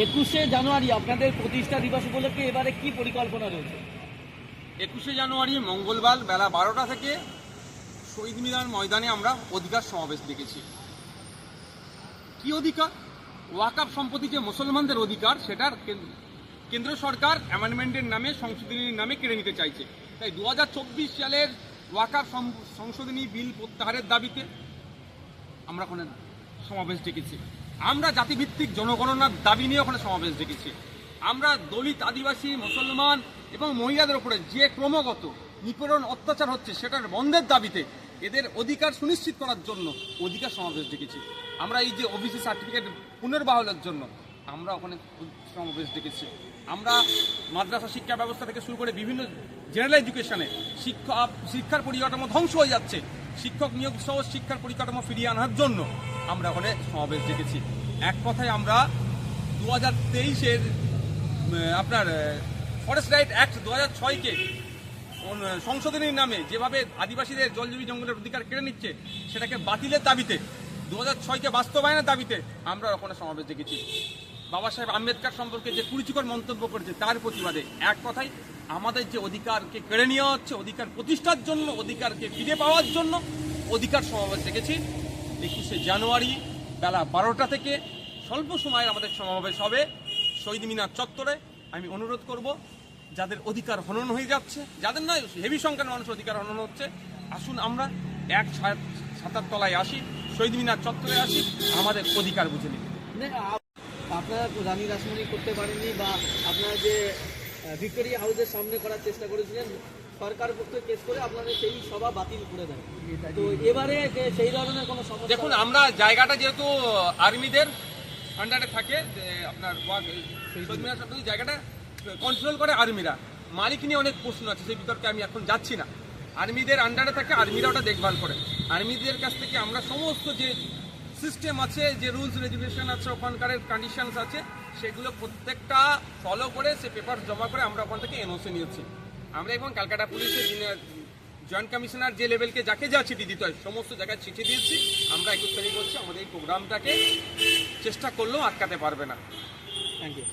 একুশে জানুয়ারি আপনাদের প্রতিষ্ঠা দিবস উপলক্ষে এবারে কি পরিকল্পনা রয়েছে? একুশে জানুয়ারি মঙ্গলবার বেলা বারোটা থেকে শহীদ মিনার ময়দানে আমরা অধিকার সমাবেশ দেখেছি। কি অধিকার? ওয়াকাপ সম্পত্তি যে মুসলমানদের অধিকার, সেটার কেন্দ্র সরকার অ্যামেন্ডমেন্টের নামে, সংশোধনীর নামে কেড়ে নিতে চাইছে। তাই দু হাজার চব্বিশ সালের ওয়াকাপ সংশোধনী বিল প্রত্যাহারের দাবিতে আমরা ওখানে সমাবেশ ডেকেছি। আমরা জাতিভিত্তিক জনগণনার দাবি নিয়ে ওখানে সমাবেশ ডেকেছি। আমরা দলিত, আদিবাসী, মুসলমান এবং মহিলাদের উপরে যে ক্রমাগত নিপীড়ন, অত্যাচার হচ্ছে, সেটার বন্ধের দাবিতে এদের অধিকার সুনিশ্চিত করার জন্য অধিকার সমাবেশ ডেকেছি। আমরা এই যে ওবিসি সার্টিফিকেট পুনর্বাহনের জন্য আমরা ওখানে সমাবেশ ডেকেছি। আমরা মাদ্রাসা শিক্ষা ব্যবস্থা থেকে শুরু করে বিভিন্ন জেনারেল এডুকেশনে শিক্ষা, শিক্ষার পরিকাঠামো ধ্বংস হয়ে যাচ্ছে। শিক্ষক নিয়োগ সহ শিক্ষার পরিকাঠামো ফিরিয়ে আনার জন্য আমরা ওখানে সমাবেশ ডেকেছি। এক কথায় আমরা দু হাজার তেইশের আপনার ফরেস্ট রাইট অ্যাক্ট দু হাজার ছয়কে সংশোধনীর নামে যেভাবে আদিবাসীদের জলজীবী জঙ্গলের অধিকার কেড়ে নিচ্ছে, সেটাকে বাতিলের দাবিতে দু হাজার ছয়কে বাস্তবায়নের দাবিতে আমরা ওখানে সমাবেশ দেখেছি বাবা সাহেব আম্বেদকর সম্পর্কে যে কুরুচিকর মন্তব্য করেছে, তার প্রতিবাদে। এক কথাই আমাদের যে অধিকারকে কেড়ে নেওয়া হচ্ছে, অধিকার প্রতিষ্ঠার জন্য, অধিকারকে ফিরে পাওয়ার জন্য, অধিকার সমাবেশ দেখেছি একুশে জানুয়ারি বেলা বারোটা থেকে স্বল্প সময়ের আমাদের সমাবেশ হবে শহীদ মিনার চত্বরে। আমি অনুরোধ করব, যাদের অধিকার হনন হয়ে যাচ্ছে, যাদের নয় হেভি সংখ্যার মানুষ অধিকার হনন হচ্ছে, আসুন আমরা এক ছাতার তলায় আসি, শহীদ মিনার চত্বরে আসি, আমাদের অধিকার বুঝে নিই। আপনারা রানী রাসমণি করতে পারেননি বা আপনারা যে ভিক্টোরিয়া হাউসের সামনে করার চেষ্টা করেছিলেন, সরকার পক্ষে কেস করে আপনাদের সেই সভা বাতিল করে দেন তো এবারে সেই ধরনের কোনো সমস্যা দেখুন, আমরা জায়গাটা যেহেতু আর্মিদের আন্ডারে থাকে আপনার জায়গাটা কন্ট্রোল করে আর্মিরা। মালিক নিয়ে অনেক প্রশ্ন আছে, সেই বিতর্কে আমি এখন যাচ্ছি না। আর্মিদের আন্ডারে থাকে, আর্মিরা ওটা দেখভাল করে। আর্মিদের কাছ থেকে আমরা সমস্ত যে সিস্টেম আছে, যে রুলস রেজুলেশন আছে ওখানকার কন্ডিশনস আছে, সেগুলো প্রত্যেকটা ফলো করে, সে পেপার জমা করে আমরা ওখান থেকে এনওসি নিয়েছি। আমরা এবং ক্যালকাটা পুলিশের যিনি জয়েন্ট কমিশনার যে লেভেলকে যাকে যা চিঠি দিতে হয়, সমস্ত জায়গায় চিঠি দিয়েছি। আমরা একুশ তারিখ আমাদের এই প্রোগ্রামটাকে চেষ্টা করলেও আটকাতে পারবে না। Thank you